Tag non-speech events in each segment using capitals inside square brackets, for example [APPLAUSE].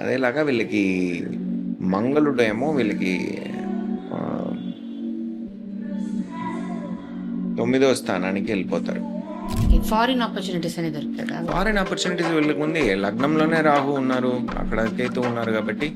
అదేలాగా వీళ్ళకి మంగళుడు ఏమో వీళ్ళకి ఆ, తొమ్మిదో స్థానానికి వెళ్ళిపోతారు. ఫారిన్ ఆపర్చునిటీస్ అనేది దొరుకుతుందా ఫారిన్ ఆపర్చునిటీస్ వీళ్ళకి ఉంది లగ్నంలోనే రాహు ఉన్నారు అక్కడ కేతు ఉన్నారు కాబట్టి.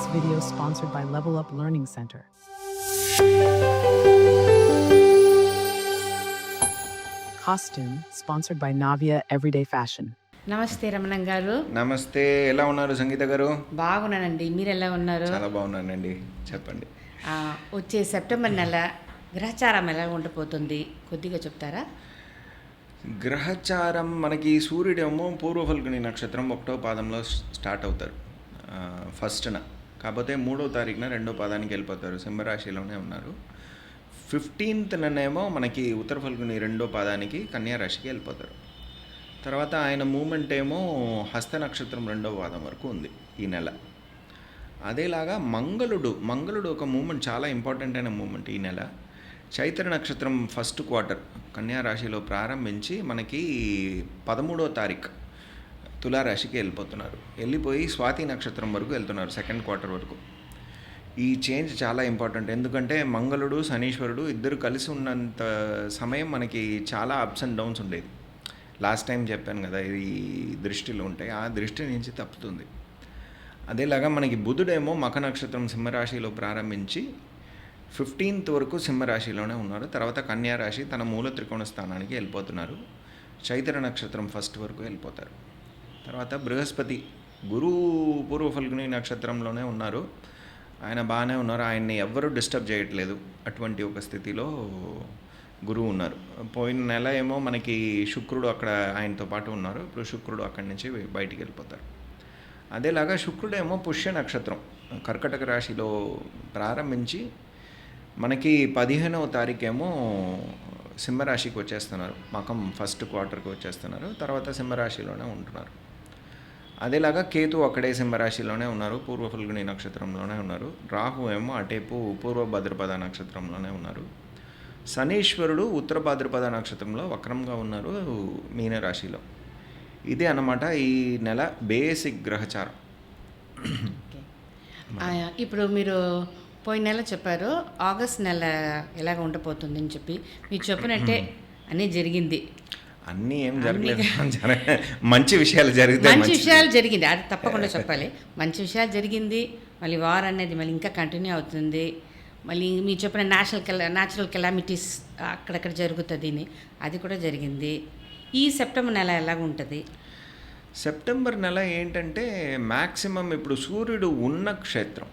This video is sponsored by Level Up Learning Center. Costume sponsored by Navia Everyday Fashion. నమస్తే రమణం గారు. నమస్తే ఎలా ఉన్నారు సంగీత గారు? బాగున్నానండి. మీరు ఎలా ఉన్నారు? చాలా బాగున్నానండి. చెప్పండి. ఆ, వచ్చే సెప్టెంబర్ నెల గ్రహచారం ఎలా ఉండబోతుంది కొద్దిగా చెప్తారా? గ్రహచారం మనకి సూర్యుడేమో పూర్వ ఫల్గుని నక్షత్రం ఒకటో పాదంలో స్టార్ట్ అవుతారు. ఫస్ట్న. కాకపోతే మూడో తారీఖున రెండో పాదానికి వెళ్ళిపోతారు. సింహరాశిలోనే ఉన్నారు. ఫిఫ్టీన్త్ననేమో మనకి ఉత్తర ఫల్గుని రెండో పాదానికి కన్యా రాశికి వెళ్ళిపోతారు. తర్వాత ఆయన మూమెంట్ ఏమో హస్త నక్షత్రం రెండో పాదం వరకు ఉంది ఈ నెల. అదేలాగా మంగళుడు మంగళుడు ఒక మూమెంట్ చాలా ఇంపార్టెంట్ అయిన మూమెంట్ ఈ నెల. చైత్ర నక్షత్రం ఫస్ట్ క్వార్టర్ కన్యా రాశిలో ప్రారంభించి మనకి పదమూడో తారీఖు తులారాశికి వెళ్ళిపోతున్నారు. వెళ్ళిపోయి స్వాతి నక్షత్రం వరకు వెళ్తున్నారు సెకండ్ క్వార్టర్ వరకు. ఈ చేంజ్ చాలా ఇంపార్టెంట్ ఎందుకంటే మంగళుడు శనీశ్వరుడు ఇద్దరు కలిసి ఉన్నంత సమయం మనకి చాలా అప్స్ అండ్ డౌన్స్ ఉండేది. లాస్ట్ టైం చెప్పాను కదా ఇది దృష్టిలో ఉంటాయి ఆ దృష్టి నుంచి తప్పుతుంది. అదేలాగా మనకి బుధుడేమో మఖ నక్షత్రం సింహరాశిలో ప్రారంభించి ఫిఫ్టీన్త్ వరకు సింహరాశిలోనే ఉన్నారు. తర్వాత కన్యారాశి తన మూల త్రికోణ స్థానానికి వెళ్ళిపోతున్నారు. చైత్ర నక్షత్రం ఫస్ట్ వరకు వెళ్ళిపోతారు. తర్వాత బృహస్పతి గురు పూర్వ ఫల్గుని నక్షత్రంలోనే ఉన్నారు. ఆయన బాగానే ఉన్నారు. ఆయన్ని ఎవ్వరూ డిస్టర్బ్ చేయట్లేదు. అటువంటి ఒక స్థితిలో గురువు ఉన్నారు. పోయిన నెల ఏమో మనకి శుక్రుడు అక్కడ ఆయనతో పాటు ఉన్నారు. ఇప్పుడు శుక్రుడు అక్కడి నుంచి బయటికి వెళ్ళిపోతారు. అదేలాగా శుక్రుడేమో పుష్య నక్షత్రం. కర్కటక రాశిలో ప్రారంభించి మనకి పదిహేనవ తారీఖేమో సింహరాశికి వచ్చేస్తున్నారు. మకం ఫస్ట్ క్వార్టర్కి వచ్చేస్తున్నారు. తర్వాత సింహరాశిలోనే ఉంటున్నారు. అదేలాగా కేతు అక్కడే సింహరాశిలోనే ఉన్నారు పూర్వ ఫల్గుని నక్షత్రంలోనే ఉన్నారు రాహు ఏమో అటేపు పూర్వ భద్రపద నక్షత్రంలోనే ఉన్నారు. శనీశ్వరుడు ఉత్తర భాద్రపద నక్షత్రంలో వక్రంగా ఉన్నారు మీనరాశిలో. ఇదే అన్నమాట ఈ నెల బేసిక్ గ్రహచారం. ఇప్పుడు మీరు పోయిన నెల చెప్పారు ఆగస్ట్ నెల ఎలాగ ఉండబోతుంది అని చెప్పి. మీరు చెప్పినట్టే అన్నీ జరిగింది. అన్నీ ఏం జరగలేదు. [LAUGHS] జరగ- మంచి విషయాలు జరిగితే మంచి. విషయాలు జరిగింది. అది తప్పకుండా [LAUGHS] చెప్పాలి. మంచి విషయాలు జరిగింది. మళ్ళీ వార్ అనేది మళ్ళీ ఇంకా కంటిన్యూ అవుతుంది. మళ్ళీ మీరు చెప్పిన నేషనల్ కెలా న్యాచురల్ కెలామిటీస్ అక్కడక్కడ జరుగుతుంది అది కూడా జరిగింది. ఈ సెప్టెంబర్ నెల ఎలాగ ఉంటుంది? సెప్టెంబర్ నెల ఏంటంటే మ్యాక్సిమం ఇప్పుడు సూర్యుడు ఉన్న క్షేత్రం.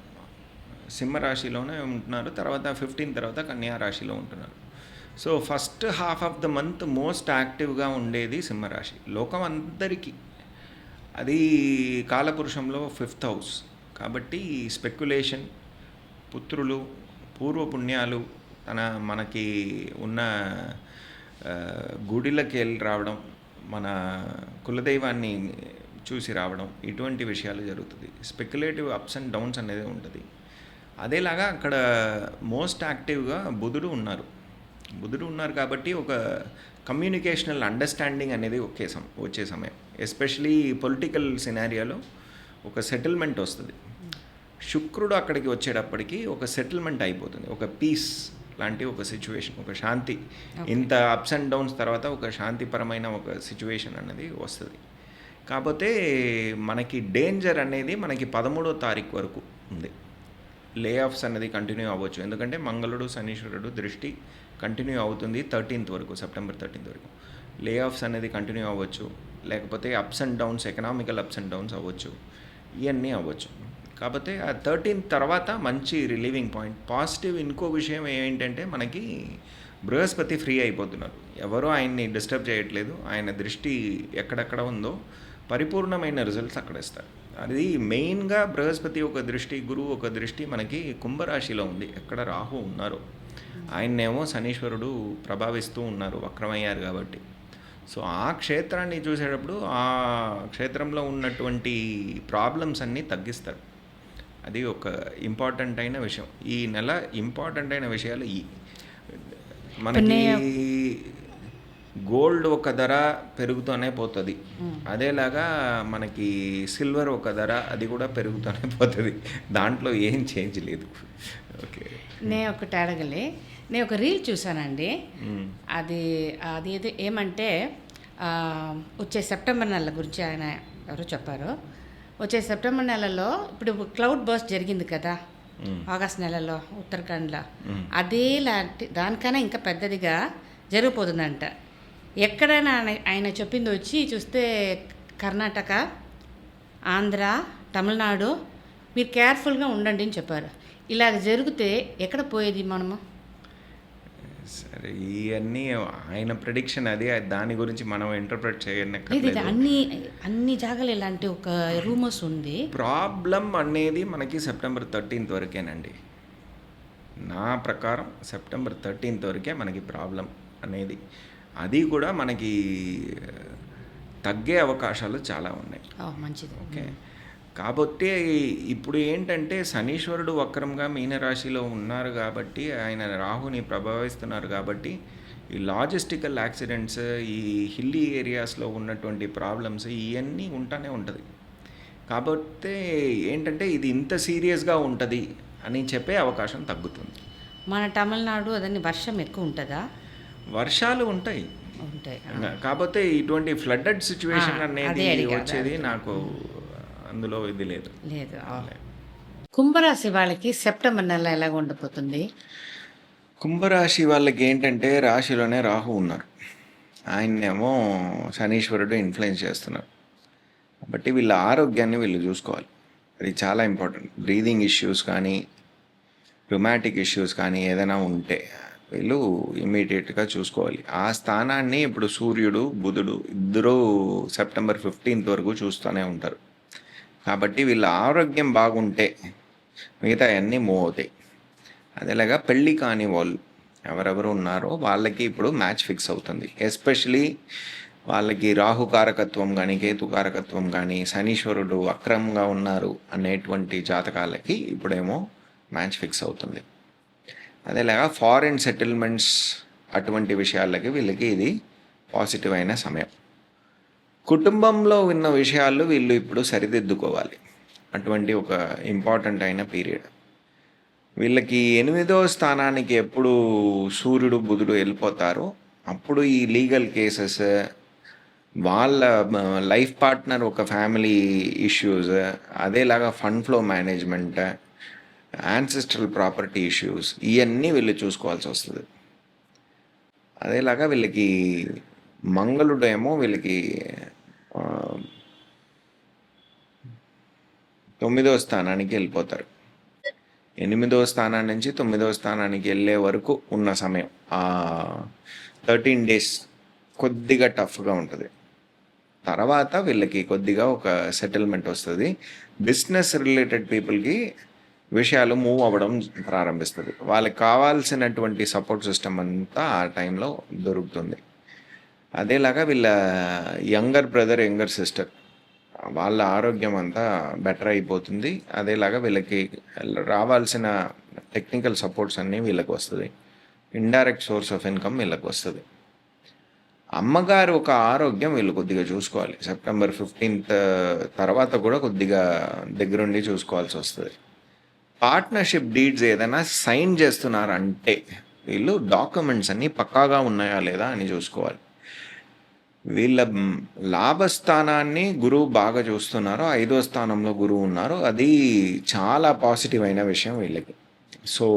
సింహరాశిలోనే ఉంటున్నారు. తర్వాత ఫిఫ్టీన్ తర్వాత కన్యా రాశిలో ఉంటున్నారు. So first half of the month most యాక్టివ్గా ఉండేది సింహరాశి. లోకం అందరికీ. అది కాలపురుషంలో ఫిఫ్త్ హౌస్ కాబట్టి స్పెక్యులేషన్ పుత్రులు పూర్వపుణ్యాలు తన మనకి ఉన్న గుడిలకి వెళ్ళి రావడం మన కులదైవాన్ని చూసి రావడం ఇటువంటి విషయాలు జరుగుతుంది. స్పెక్యులేటివ్ అప్స్ అండ్ డౌన్స్ అనేది ఉంటుంది. అదేలాగా అక్కడ మోస్ట్ యాక్టివ్గా బుధుడు ఉన్నారు. బుధుడు ఉన్నారు కాబట్టి ఒక కమ్యూనికేషనల్ అండర్స్టాండింగ్ అనేది ఒకే సమ వచ్చే సమయం. ఎస్పెషలీ పొలిటికల్ సినారియాలో ఒక సెటిల్మెంట్ వస్తుంది. శుక్రుడు అక్కడికి వచ్చేటప్పటికి ఒక సెటిల్మెంట్ అయిపోతుంది. ఒక పీస్ లాంటి ఒక సిచ్యువేషన్ ఒక శాంతి. ఇంత అప్స్ అండ్ డౌన్స్ తర్వాత ఒక శాంతిపరమైన ఒక సిచ్యువేషన్ అనేది వస్తుంది. కాకపోతే మనకి డేంజర్ అనేది మనకి పదమూడో తారీఖు వరకు ఉంది. లే ఆఫ్స్ అనేది కంటిన్యూ అవ్వచ్చు. ఎందుకంటే మంగళుడు శనీశ్వరుడు దృష్టి కంటిన్యూ అవుతుంది థర్టీన్త్ వరకు సెప్టెంబర్ థర్టీన్త్ వరకు. లే ఆఫ్స్ అనేది కంటిన్యూ అవ్వచ్చు. లేకపోతే ups and downs economical ups and downs అవ్వచ్చు. ఇవన్నీ అవ్వచ్చు. కాకపోతే ఆ థర్టీన్త్ తర్వాత మంచి రిలీవింగ్ పాయింట్ పాజిటివ్ ఇంకో విషయం ఏంటంటే మనకి బృహస్పతి ఫ్రీ అయిపోతున్నారు. ఎవరూ ఆయన్ని డిస్టర్బ్ చేయట్లేదు. ఆయన దృష్టి ఎక్కడెక్కడ ఉందో పరిపూర్ణమైన రిజల్ట్స్ అక్కడ ఇస్తారు. అది మెయిన్గా బృహస్పతి ఒక దృష్టి గురువు ఒక దృష్టి మనకి కుంభరాశిలో ఉంది. ఎక్కడ రాహు ఉన్నారు. ఆయన్నేమో శనీశ్వరుడు ప్రభావిస్తూ ఉన్నారు వక్రమయ్యారు కాబట్టి. సో ఆ క్షేత్రాన్ని చూసేటప్పుడు ఆ క్షేత్రంలో ఉన్నటువంటి ప్రాబ్లమ్స్ అన్నీ తగ్గిస్తారు. అది ఒక ఇంపార్టెంట్ అయిన విషయం. ఈ నెల ఇంపార్టెంట్ అయిన విషయాలు ఈ. మనకి గోల్డ్ ఒక ధర పెరుగుతూనే పోతుంది. అదేలాగా మనకి సిల్వర్ ఒక ధర అది కూడా పెరుగుతూనే [LAUGHS] పోతుంది. దాంట్లో ఏం చేంజ్ లేదు. ఓకే. నేను ఒకటి అడగలే. నేను ఒక రీల్ చూసానండి. అది అది ఏమంటే వచ్చే సెప్టెంబర్ నెల గురించి ఆయన ఎవరో చెప్పారు. వచ్చే సెప్టెంబర్ నెలలో ఇప్పుడు క్లౌడ్ బర్స్ట్ జరిగింది కదా. ఆగస్ట్ నెలలో ఉత్తరాఖండ్లో. అదే లాంటి దానికన్నా ఇంకా పెద్దదిగా జరిగిపోతుందంట ఎక్కడైనా ఆయన చెప్పింది వచ్చి చూస్తే కర్ణాటక ఆంధ్ర తమిళనాడు మీరు కేర్ఫుల్గా ఉండండి అని చెప్పారు. ఇలాగ జరిగితే ఎక్కడ పోయేది మనము? సరే ఇవన్నీ ఆయన ప్రిడిక్షన్ అది దాని గురించి మనం ఇంటర్ప్రిట్ చేయనక్కర్లేదు. అన్ని అన్ని జాగాలు ఇలాంటి ఒక రూమర్స్ ఉంది. ప్రాబ్లం అనేది మనకి సెప్టెంబర్ థర్టీన్త్ వరకేనండి. నా ప్రకారం సెప్టెంబర్ థర్టీన్త్ వరకే మనకి ప్రాబ్లం అనేది. అది కూడా మనకి తగ్గే అవకాశాలు చాలా ఉన్నాయి. మంచిది. ఓకే. కాబట్టి ఇప్పుడు ఏంటంటే శనీశ్వరుడు వక్రంగా మీనరాశిలో ఉన్నారు కాబట్టి ఆయన రాహుని ప్రభావిస్తున్నారు కాబట్టి ఈ లాజిస్టికల్ యాక్సిడెంట్స్ ఈ హిల్లీ ఏరియాస్లో ఉన్నటువంటి ప్రాబ్లమ్స్ ఇవన్నీ ఉంటానే ఉంటుంది. కాబట్టి ఏంటంటే ఇది ఇంత సీరియస్గా ఉంటుంది అని చెప్పే అవకాశం తగ్గుతుంది. మన తమిళనాడు అదని వర్షం ఎక్కువ ఉంటుందా? వర్షాలు ఉంటాయి. ఉంటాయి కాకపోతే ఇటువంటి ఫ్లడ్డెడ్ సిచ్యువేషన్ అనేది వచ్చేది నాకు అందులో ఇది లేదు. లేదు. కుంభరాశి వాళ్ళకి సెప్టెంబర్ నెల ఎలాగ ఉండబోతుంది? కుంభరాశి వాళ్ళకి ఏంటంటే రాశిలోనే రాహు ఉన్నారు. ఆయన్నేమో శనీశ్వరుడు ఇన్ఫ్లుయెన్స్ చేస్తున్నారు. కాబట్టి వీళ్ళ ఆరోగ్యాన్ని వీళ్ళు చూసుకోవాలి. అది చాలా ఇంపార్టెంట్ బ్రీదింగ్ ఇష్యూస్ కానీ రుమాటిక్ ఇష్యూస్ కానీ ఏదైనా ఉంటే వీళ్ళు ఇమీడియట్గా చూసుకోవాలి. ఆ స్థానాన్ని ఇప్పుడు సూర్యుడు బుధుడు ఇద్దరూ సెప్టెంబర్ ఫిఫ్టీన్త్ వరకు చూస్తూనే ఉంటారు. కాబట్టి వీళ్ళ ఆరోగ్యం బాగుంటే మిగతా అన్నీ మూవ్ అవుతాయి అదేలాగా పెళ్ళి కాని వాళ్ళు ఎవరెవరు ఉన్నారో వాళ్ళకి ఇప్పుడు మ్యాచ్ ఫిక్స్ అవుతుంది. ఎస్పెషలీ వాళ్ళకి రాహు కారకత్వం కానీ కేతు కారకత్వం కానీ శనీశ్వరుడు అక్రమంగా ఉన్నారు అనేటువంటి జాతకాలకి ఇప్పుడేమో మ్యాచ్ ఫిక్స్ అవుతుంది. అదేలాగా ఫారిన్ సెటిల్మెంట్స్ అటువంటి విషయాలకి వీళ్ళకి ఇది పాజిటివ్ అయిన సమయం. కుటుంబంలో ఉన్న విషయాలు వీళ్ళు ఇప్పుడు సరిదిద్దుకోవాలి. అటువంటి ఒక ఇంపార్టెంట్ అయిన పీరియడ్. వీళ్ళకి ఎనిమిదో స్థానానికి ఎప్పుడు సూర్యుడు బుధుడు వెళ్ళిపోతారో అప్పుడు ఈ లీగల్ కేసెస్ వాళ్ళ లైఫ్ పార్ట్నర్ ఒక family issues అదేలాగా fund flow management ancestral property issues ఇవన్నీ వీళ్ళు చూసుకోవాల్సి వస్తుంది. అదేలాగా వీళ్ళకి మంగళుడేమో వీళ్ళకి తొమ్మిదో స్థానానికి వెళ్ళిపోతారు. ఎనిమిదో స్థానం నుంచి తొమ్మిదో స్థానానికి వెళ్ళే వరకు ఉన్న సమయం ఆ థర్టీన్ డేస్ కొద్దిగా టఫ్గా ఉంటుంది. తర్వాత వీళ్ళకి కొద్దిగా ఒక సెటిల్మెంట్ వస్తుంది. బిజినెస్ రిలేటెడ్ పీపుల్కి విషయాలు మూవ్ అవ్వడం ప్రారంభిస్తుంది. వాళ్ళకి కావాల్సినటువంటి సపోర్ట్ సిస్టమ్ అంతా ఆ టైంలో దొరుకుతుంది. అదేలాగా వీళ్ళ యంగర్ బ్రదర్ యంగర్ సిస్టర్ వాళ్ళ ఆరోగ్యం అంతా బెటర్ అయిపోతుంది. అదేలాగా వీళ్ళకి రావాల్సిన టెక్నికల్ సపోర్ట్స్ అన్నీ వీళ్ళకి వస్తుంది. ఇండైరెక్ట్ సోర్స్ ఆఫ్ ఇన్కమ్ వీళ్ళకి వస్తుంది. అమ్మగారు ఒక ఆరోగ్యం వీళ్ళు కొద్దిగా చూసుకోవాలి. సెప్టెంబర్ ఫిఫ్టీన్త్ తర్వాత కూడా కొద్దిగా దగ్గరుండి చూసుకోవాల్సి వస్తుంది. పార్ట్నర్షిప్ డీడ్స్ ఏదైనా సైన్ చేస్తున్నారంటే వీళ్ళు డాక్యుమెంట్స్ అన్నీ పక్కాగా ఉన్నాయా లేదా అని చూసుకోవాలి. వీళ్ళ లాభస్థానాన్ని గురువు బాగా చూస్తున్నారు ఐదో స్థానంలో గురువు ఉన్నారు అది చాలా పాజిటివ్ అయిన విషయం వీళ్ళకి. సో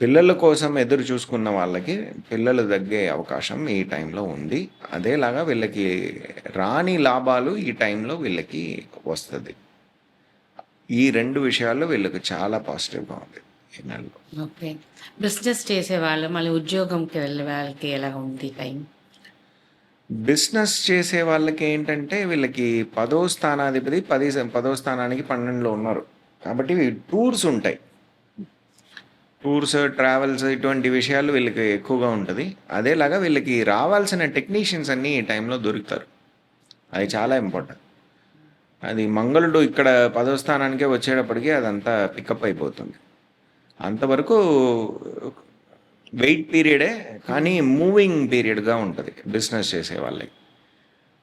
పిల్లల కోసం ఎదురు చూసుకున్న వాళ్ళకి పిల్లలు తగ్గే అవకాశం ఈ టైంలో ఉంది. అదేలాగా వీళ్ళకి రాని లాభాలు ఈ టైంలో వీళ్ళకి వస్తుంది. ఈ రెండు విషయాల్లో వీళ్ళకి చాలా పాజిటివ్గా ఉంది ఈ నెలలో. ఓకే. బిజినెస్ చేసేవాళ్ళు మళ్ళీ ఉద్యోగంకి వెళ్ళే వాళ్ళకి ఎలా ఉంది టైం? బిజినెస్ చేసే వాళ్ళకి ఏంటంటే వీళ్ళకి పదో స్థానాధిపతి పది పదో స్థానానికి పన్నెండులో ఉన్నారు. కాబట్టి టూర్స్ ఉంటాయి. టూర్స్ ట్రావెల్స్ ఇటువంటి విషయాలు వీళ్ళకి ఎక్కువగా ఉంటుంది. అదేలాగా వీళ్ళకి రావాల్సిన టెక్నీషియన్స్ అన్నీ ఈ టైంలో దొరుకుతారు. అది చాలా ఇంపార్టెంట్. అది మంగళుడు ఇక్కడ పదో స్థానానికే వచ్చేటప్పటికి అదంతా పికప్ అయిపోతుంది. అంతవరకు వెయిట్ పీరియడే కానీ మూవింగ్ పీరియడ్గా ఉంటుంది బిజినెస్ చేసే వాళ్ళకి.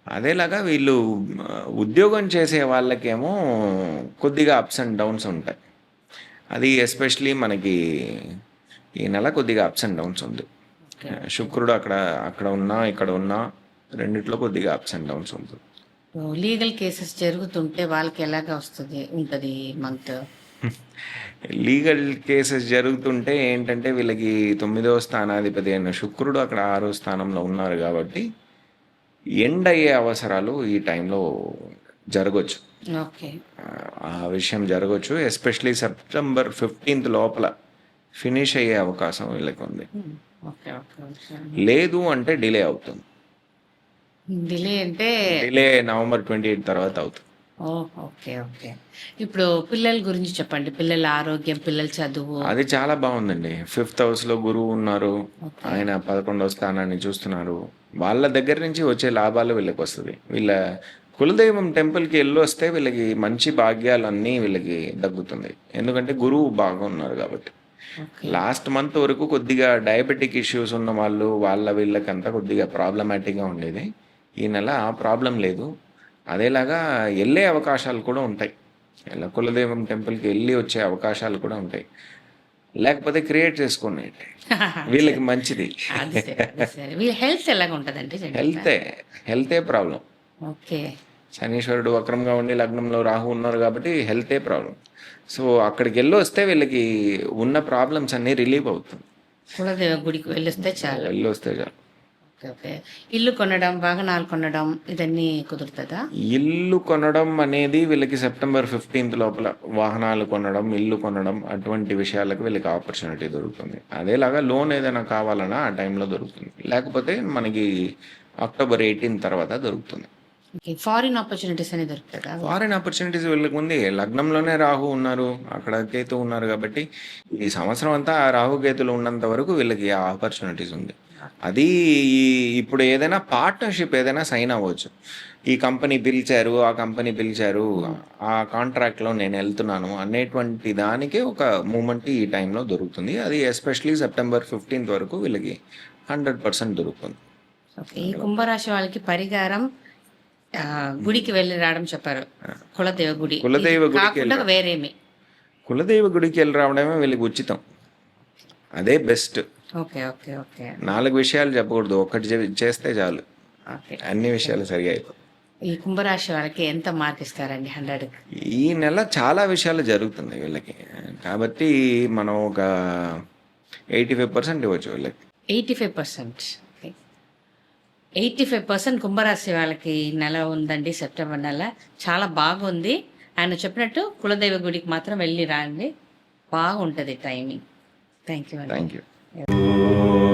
అదేలాగా వీళ్ళు ఉద్యోగం చేసే వాళ్ళకేమో కొద్దిగా అప్స్ అండ్ డౌన్స్ ఉంటాయి. అది ఎస్పెషలీ మనకి ఈ నెల కొద్దిగా అప్స్ అండ్ డౌన్స్ ఉంది. శుక్రుడు అక్కడ అక్కడ ఉన్నా ఇక్కడ ఉన్నా రెండిట్లో కొద్దిగా అప్స్ అండ్ డౌన్స్ ఉంటుంది లీగల్ కేసెస్ జరుగుతుంటే వాళ్ళకి ఎలాగ వస్తుంది ఉంటుంది మంత్? లీగల్ కేసెస్ జరుగుతుంటే ఏంటంటే వీళ్ళకి తొమ్మిదవ స్థానాధిపతి అయిన శుక్రుడు అక్కడ ఆరో స్థానంలో ఉన్నారు కాబట్టి ఎండ్ అయ్యే అవసరాలు ఈ టైంలో జరగవచ్చు ఓకే. ఆ విషయం జరగవచ్చు ఎస్పెషలీ సెప్టెంబర్ ఫిఫ్టీన్త్ లోపల ఫినిష్ అయ్యే అవకాశం వీళ్ళకి ఉంది. లేదు అంటే డిలే అవుతుంది. డిలే అంటే డిలే నవంబర్ ట్వంటీ ఎయిట్ తర్వాత అవుతుంది. Okay okay. ఇప్పుడు పిల్లల గురించి చెప్పండి. పిల్లల ఆరోగ్యం పిల్లల చదువు. అది చాలా బాగుందండి. ఫిఫ్త్ హౌస్లో గురువు ఉన్నారు. ఆయన పదకొండవ స్థానాన్ని చూస్తున్నారు. వాళ్ళ దగ్గర నుంచి వచ్చే లాభాలు వీళ్ళకి వస్తుంది. వీళ్ళ కులదైవం టెంపుల్కి వెళ్ళి వస్తే వీళ్ళకి మంచి భాగ్యాలన్నీ వీళ్ళకి దగ్గుతుంది. ఎందుకంటే గురువు బాగా ఉన్నారు కాబట్టి. లాస్ట్ మంత్ వరకు కొద్దిగా డయాబెటిక్ ఇష్యూస్ ఉన్న వాళ్ళు వాళ్ళ వీళ్ళకంతా కొద్దిగా ప్రాబ్లమాటిక్గా ఉండేది. ఈ నెల ఆ ప్రాబ్లం లేదు. అదేలాగా వెళ్ళే అవకాశాలు కూడా ఉంటాయి. ఇలా కులదైవం టెంపుల్కి వెళ్ళి వచ్చే అవకాశాలు కూడా ఉంటాయి. లేకపోతే క్రియేట్ చేసుకోండి [LAUGHS] వీళ్ళకి మంచిది. హెల్త్ ఉంటుందండి హెల్తే హెల్తే ప్రాబ్లం. ఓకే. శనీశ్వరుడు వక్రంగా ఉండి లగ్నంలో రాహు ఉన్నారు కాబట్టి హెల్తే ప్రాబ్లం. సో అక్కడికి వెళ్ళి వస్తే వీళ్ళకి ఉన్న ప్రాబ్లమ్స్ అన్నీ రిలీవ్ అవుతుంది. కులదేవ గుడికి వెళ్ళొస్తే చాలు. వెళ్ళి వస్తే చాలు. ఇల్లు కొనడం వాహనాలు కొనడం ఇదన్నీ కుదురుతుందా? ఇల్లు కొనడం అనేది వీళ్ళకి సెప్టెంబర్ ఫిఫ్టీన్త్ లోపల వాహనాలు కొనడం ఇల్లు కొనడం అటువంటి విషయాలకు వీళ్ళకి ఆపర్చునిటీ దొరుకుతుంది. అదేలాగా లోన్ ఏదైనా కావాలన్నా ఆ టైంలో దొరుకుతుంది. లేకపోతే మనకి అక్టోబర్ ఎయిటీన్ తర్వాత దొరుకుతుంది. ఫారిన్ ఆపర్చునిటీస్ అనేది దొరుకుతుందా ఫారిన్ ఆపర్చునిటీస్ వీళ్ళకి ఉంది. లగ్నంలోనే రాహు ఉన్నారు అక్కడ కేతు ఉన్నారు కాబట్టి ఈ సంవత్సరం అంతా ఆ రాహు కేతులు ఉన్నంత వరకు వీళ్ళకి ఆపర్చునిటీస్ ఉంది. అది ఈ- ఇప్పుడు ఏదైనా పార్ట్నర్షిప్ ఏదైనా సైన్ అవ్వచ్చు. ఈ కంపెనీ పిలిచారు ఆ కంపెనీ పిలిచారు ఆ కాంట్రాక్ట్లో నేను వెళ్తున్నాను అనేటువంటి దానికే ఒక మూమెంట్ ఈ టైంలో దొరుకుతుంది. అది ఎస్పెషలీ సెప్టెంబర్ ఫిఫ్టీన్త్ వరకు వీళ్ళకి హండ్రెడ్ పర్సెంట్ దొరుకుతుంది. ఈ కుంభరాశి వాళ్ళకి పరిహారం గుడికి వెళ్ళి రావడం చెప్పారు. కులదేవ గుడి. కులదైవ వెళ్ళి వేరేమి? కులదైవ గుడికి వెళ్ళి రావడమే వీళ్ళకి ఉచితం. అదే బెస్ట్ నాలుగు విషయాలు చెప్పకూడదు. ఒకటి చేస్తే చాలు. ఓకే. అన్ని విషయాలు సరిగా ఈ కుంభరాశి వాళ్ళకి ఎంత మార్క్ ఇస్తారండి హండ్రెడ్? ఈ నెల చాలా విషయాలు జరుగుతుంది వీళ్ళకి. కాబట్టి మనం ఒక ఎయిటీ ఫైవ్ పర్సెంట్ ఇవ్వచ్చు వీళ్ళకి. Eighty five percent. Eighty five percent కుంభరాశి వాళ్ళకి ఈ నెల ఉందండి సెప్టెంబర్ నెల. చాలా బాగుంది. ఆయన చెప్పినట్టు కులదైవ గుడికి మాత్రం వెళ్ళి రాండి. బాగుంటుంది timing. Thank you thank you Shanti